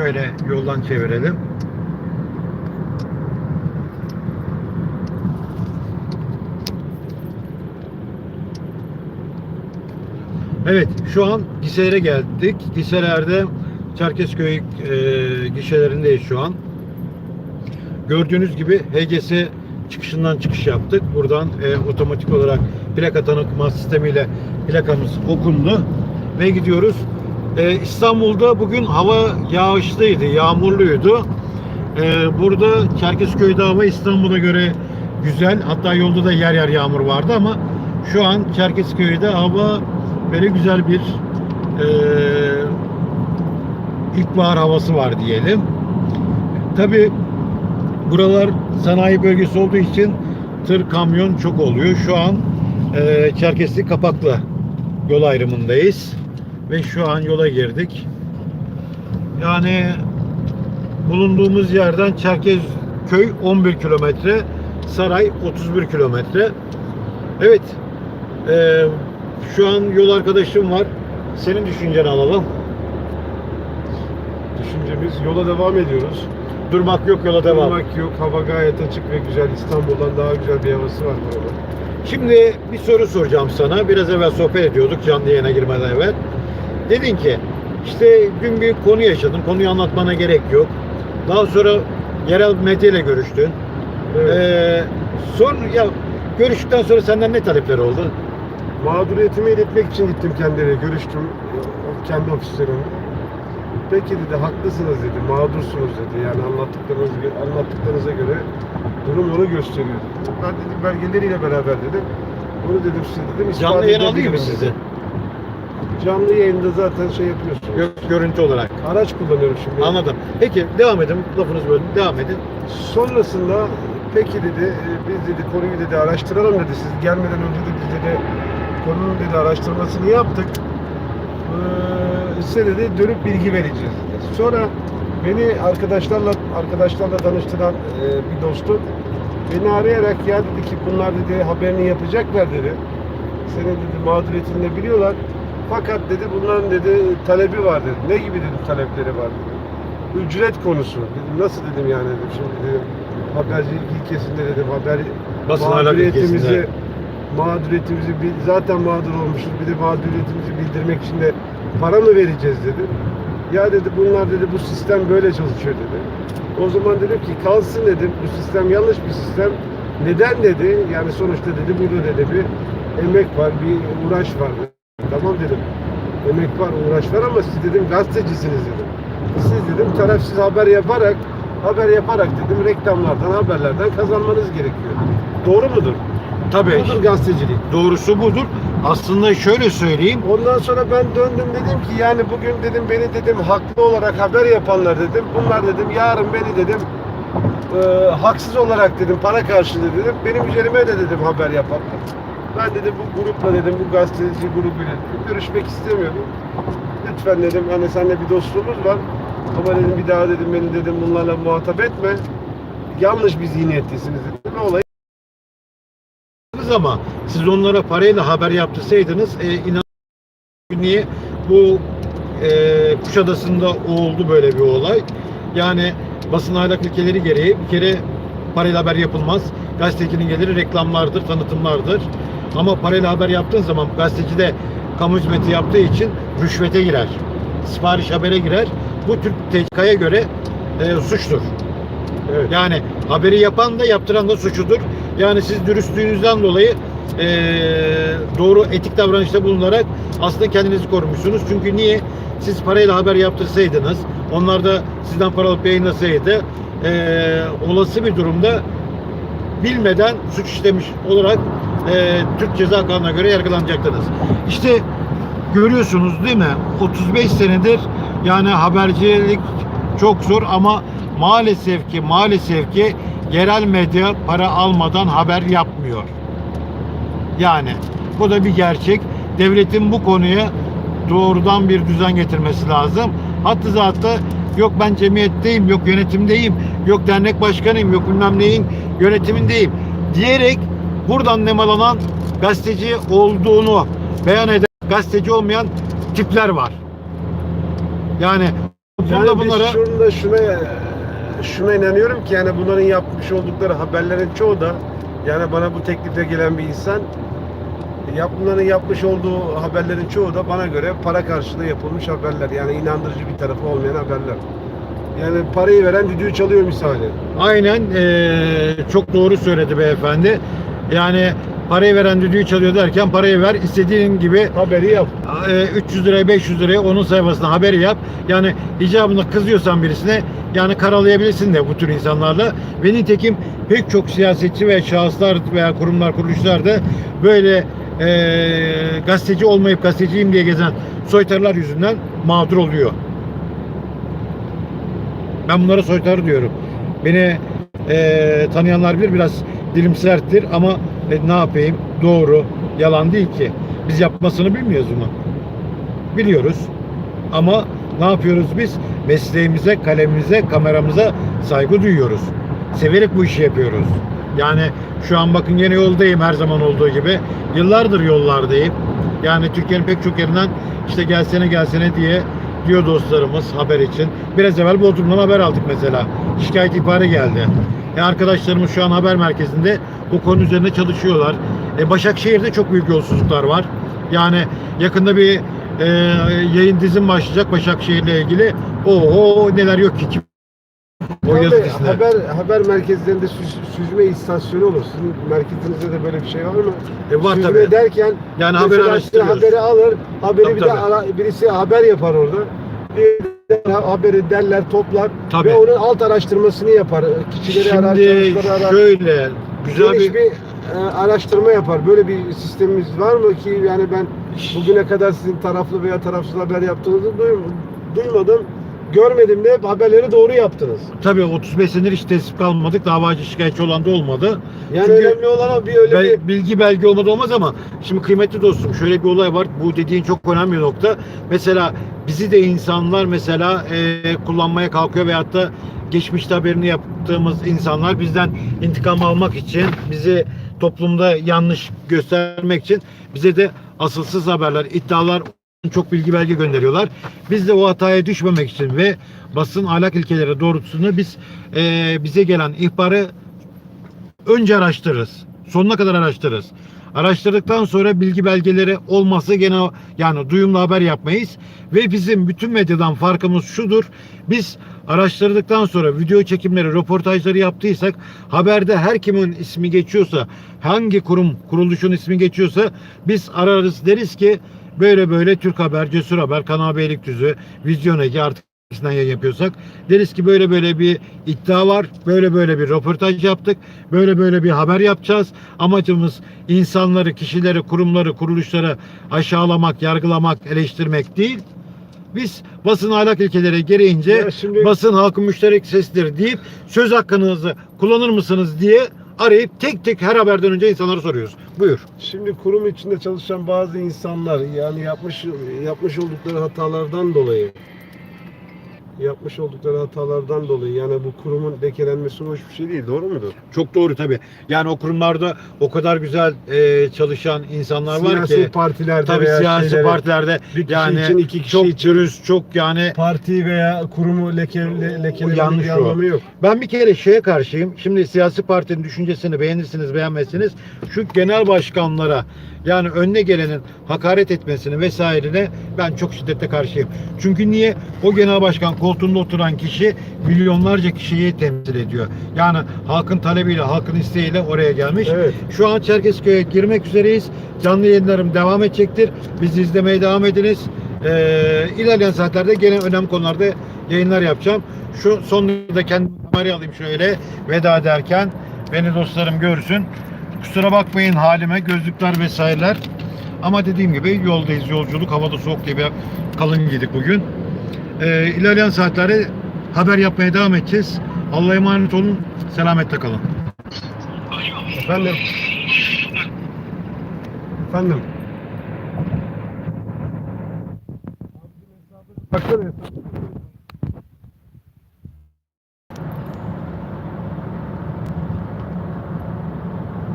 şöyle yoldan çevirelim. Evet, şu an Giseler'e geldik. Giseler'de Çerkezköy e, gişelerindeyiz şu an. Gördüğünüz gibi HGS çıkışından çıkış yaptık. Buradan e, otomatik olarak plaka tanıtma sistemiyle plakamız okundu ve gidiyoruz. E, İstanbul'da bugün hava yağışlıydı, yağmurluydu. E, burada Çerkezköy'de hava İstanbul'a göre güzel. Hatta yolda da yer yer yağmur vardı ama şu an Çerkezköy'de hava böyle güzel bir e, ilkbahar havası var diyelim. Tabi buralar sanayi bölgesi olduğu için tır kamyon çok oluyor. Şu an e, Çerkesli Kapaklı yol ayrımındayız ve şu an yola girdik. Yani bulunduğumuz yerden Çerkezköy 11 kilometre, Saray 31 kilometre. Evet, e, şu an yol arkadaşım var. Senin düşünceni alalım. Düşüncemiz yola devam ediyoruz. Durmak yok yola devam. Durmak yok. Hava gayet açık ve güzel. İstanbul'dan daha güzel bir havası var burada. Şimdi bir soru soracağım sana. Biraz evvel sohbet ediyorduk canlı yayına girmeden evvel. Dedin ki işte dün bir konu yaşadın. Konuyu anlatmana gerek yok. Daha sonra yerel medya ile görüştün. Evet. Ee, son ya görüştükten sonra senden ne talepler oldu? Mağduriyetimi iletmek için gittim kendilerine. Görüştüm. Kendi ofislerinde. Peki dedi haklısınız dedi. Mağdursunuz dedi. Yani anlattıklarınız, anlattıklarınıza göre durum onu gösteriyor. Ben dedim belgeleriyle beraber dedim. Bunu dedim size dedim. ispat Canlı yayın alayım mı sizi? Canlı yayında zaten şey yapıyorsunuz. Gö- görüntü olarak. Araç kullanıyorum şimdi. Anladım. Peki devam edin. Lafınız bölün. Devam edin. Sonrasında peki dedi e, biz dedi konuyu dedi araştıralım dedi. Siz gelmeden önce de biz dedi konunun dedi araştırmasını yaptık. Ee, size dedi dönüp bilgi vereceğiz dedi. Sonra beni arkadaşlarla arkadaşlarla tanıştıran e, bir dostum beni arayarak ya dedi ki bunlar dedi haberini yapacaklar dedi. Senin dedi mağduriyetini de biliyorlar. Fakat dedi bunların dedi talebi var dedi. Ne gibi dedi talepleri var dedi. Ücret konusu. Dedim, nasıl dedim yani dedim şimdi dedim habercilik ilkesinde dedim haber Basın mağduriyetimizi mağduriyetimizi zaten mağdur olmuşuz bir de mağduriyetimizi bildirmek için de para mı vereceğiz dedi. Ya dedi bunlar dedi bu sistem böyle çalışıyor dedi. O zaman dedim ki kalsın dedim bu sistem yanlış bir sistem. Neden dedi yani sonuçta dedi burada dedi bir emek var bir uğraş var. Tamam dedim emek var uğraş var ama siz dedim gazetecisiniz dedim. Siz dedim tarafsız haber yaparak haber yaparak dedim reklamlardan haberlerden kazanmanız gerekiyor. Doğru mudur? Tabii. Budur gazetecilik. Doğrusu budur. Aslında şöyle söyleyeyim. Ondan sonra ben döndüm dedim ki yani bugün dedim beni dedim haklı olarak haber yapanlar dedim. Bunlar dedim yarın beni dedim e, haksız olarak dedim para karşılığı dedim. Benim üzerime de dedim haber yapanlar. Ben dedim bu grupla dedim bu gazeteci grubuyla görüşmek istemiyorum. Lütfen dedim hani seninle bir dostluğumuz var. Ama dedim bir daha dedim beni dedim bunlarla muhatap etme. Yanlış bir zihniyettesiniz dedim. Ne olayı ama siz onlara parayla haber yaptırsaydınız e, inan niye bu e, Kuşadası'nda oldu böyle bir olay. Yani basın ahlak ilkeleri gereği bir kere parayla haber yapılmaz. Gazetecinin geliri reklamlardır, tanıtımlardır. Ama parayla haber yaptığın zaman gazeteci de kamu hizmeti yaptığı için rüşvete girer. Sipariş habere girer. Bu Türk TK'ya göre e, suçtur. Evet. Yani haberi yapan da yaptıran da suçudur. Yani siz dürüstlüğünüzden dolayı eee, doğru etik davranışta bulunarak aslında kendinizi korumuşsunuz. Çünkü niye? Siz parayla haber yaptırsaydınız, onlar da sizden para alıp yayınlasaydı eee, olası bir durumda bilmeden suç işlemiş olarak eee, Türk Ceza Kanunu'na göre yargılanacaktınız. İşte görüyorsunuz değil mi? 35 senedir yani habercilik çok zor ama maalesef ki maalesef ki yerel medya para almadan haber yapmıyor. Yani bu da bir gerçek. Devletin bu konuya doğrudan bir düzen getirmesi lazım. Hatta zaten yok ben cemiyetteyim, yok yönetimdeyim, yok dernek başkanıyım, yok bilmem neyin yönetimindeyim diyerek buradan nemalanan gazeteci olduğunu beyan eden gazeteci olmayan tipler var. Yani Yani biz bunlara şunda şuna şuna inanıyorum ki yani bunların yapmış oldukları haberlerin çoğu da yani bana bu teklifle gelen bir insan yap, bunların yapmış olduğu haberlerin çoğu da bana göre para karşılığı yapılmış haberler. Yani inandırıcı bir tarafı olmayan haberler. Yani parayı veren düdüğü çalıyor misali. aynen eee, çok doğru söyledi beyefendi. Yani parayı veren düdüğü çalıyor derken parayı ver istediğin gibi Haberi yap. e, 300 liraya 500 liraya onun sayfasına haberi yap. Yani icabında kızıyorsan birisine yani karalayabilirsin de bu tür insanlarla. Ve nitekim pek çok siyasetçi ve şahıslar veya kurumlar kuruluşlar da böyle e, gazeteci olmayıp gazeteciyim diye gezen soytarılar yüzünden mağdur oluyor. Ben bunlara soytarı diyorum. Beni e, tanıyanlar bilir biraz dilim serttir ama e, ne yapayım doğru yalan değil ki. Biz yapmasını bilmiyoruz mu? Biliyoruz. Ama ne yapıyoruz biz? Mesleğimize, kalemimize, kameramıza saygı duyuyoruz. Severek bu işi yapıyoruz. Yani şu an bakın yine yoldayım her zaman olduğu gibi. Yıllardır yollardayım. Yani Türkiye'nin pek çok yerinden işte gelsene gelsene diye diyor dostlarımız haber için. Biraz evvel Bodrum'dan haber aldık mesela. Şikayet ihbarı geldi. E arkadaşlarımız şu an haber merkezinde bu konu üzerinde çalışıyorlar. E Başakşehir'de çok büyük yolsuzluklar var. Yani yakında bir e, yayın dizim başlayacak Başakşehir'le ilgili. Oo neler yok ki. Kim- O yazık haber haber merkezlerinde süz- süzme istasyonu olur. Sizin merkezinizde de böyle bir şey var mı? E var süzme tabii. derken Yani haber araştırıyoruz. haberi alır, haberi Tabii, bir de tabii. ara- birisi haber yapar orada. Bir haberi derler, toplar Tabii. ve onun alt araştırmasını yapar. Kişileri Şimdi arar. şöyle güzel bir bir e, araştırma yapar. Böyle bir sistemimiz var mı ki yani ben bugüne kadar sizin taraflı veya tarafsız haber yaptığınızı duym- duymadım. Görmedim de haberleri doğru yaptınız. tabii 35 senedir hiç teslim kalmadık. Davacı şikayetçi olan da olmadı. Yani Çünkü- önemli olan bir öyle Bel- bir bilgi belge olmadı olmaz ama şimdi kıymetli dostum şöyle bir olay var. Bu dediğin çok önemli bir nokta. Mesela bizi de insanlar mesela e, kullanmaya kalkıyor veyahut da geçmişte haberini yaptığımız insanlar bizden intikam almak için bizi toplumda yanlış göstermek için bize de asılsız haberler, iddialar çok bilgi belge gönderiyorlar. Biz de o hataya düşmemek için ve basın ahlak ilkeleri doğrultusunda biz e, bize gelen ihbarı önce araştırırız. Sonuna kadar araştırırız. Araştırdıktan sonra bilgi belgeleri olmazsa gene yani duyumlu haber yapmayız. Ve bizim bütün medyadan farkımız şudur. Biz araştırdıktan sonra video çekimleri, röportajları yaptıysak haberde her kimin ismi geçiyorsa, hangi kurum, kuruluşun ismi geçiyorsa biz ararız deriz ki böyle böyle Türk Haber, Cesur Haber, Kanal Beylikdüzü, Vizyon Ege artık hangisinden yayın yapıyorsak deriz ki böyle böyle bir iddia var. Böyle böyle bir röportaj yaptık. Böyle böyle bir haber yapacağız. Amacımız insanları, kişileri, kurumları, kuruluşları aşağılamak, yargılamak, eleştirmek değil. Biz basın ahlak ilkeleri gereğince Ya şimdi- basın halkın müşterek sesidir deyip söz hakkınızı kullanır mısınız diye arayıp tek tek her haberden önce insanlara soruyoruz. Buyur. Şimdi kurum içinde çalışan bazı insanlar yani yapmış yapmış oldukları hatalardan dolayı yapmış oldukları hatalardan dolayı yani bu kurumun lekelenmesi hoş bir şey değil. Doğru mudur? Çok doğru tabii. Yani o kurumlarda o kadar güzel e, çalışan insanlar var Siyasi ki partilerde tabii veya siyasi şeylere, partilerde bir kişi yani için, iki kişi çok için- dürüst, çok yani parti veya kurumu leke, le, lekelemenin yanlış bir anlamı yok. Ben bir kere şeye karşıyım. Şimdi siyasi partinin düşüncesini beğenirsiniz, beğenmezsiniz. Şu genel başkanlara yani önüne gelenin hakaret etmesini vesairene ben çok şiddetle karşıyım. Çünkü niye? O genel başkan koltuğunda oturan kişi milyonlarca kişiyi temsil ediyor. Yani halkın talebiyle, halkın isteğiyle oraya gelmiş. Evet. Şu an Çerkezköy'e girmek üzereyiz. Canlı yayınlarım devam edecektir. Bizi izlemeye devam ediniz. Ee, ilerleyen saatlerde gene önemli konularda yayınlar yapacağım. Şu son da kendi kamerayı alayım şöyle veda ederken beni dostlarım görsün. Kusura bakmayın halime gözlükler vesaireler. Ama dediğim gibi yoldayız yolculuk. Havada soğuk diye kalın giydik bugün. Ee, ilerleyen saatlerde haber yapmaya devam edeceğiz. Allah'a emanet olun. Selametle kalın. Efendim. Efendim. Baksana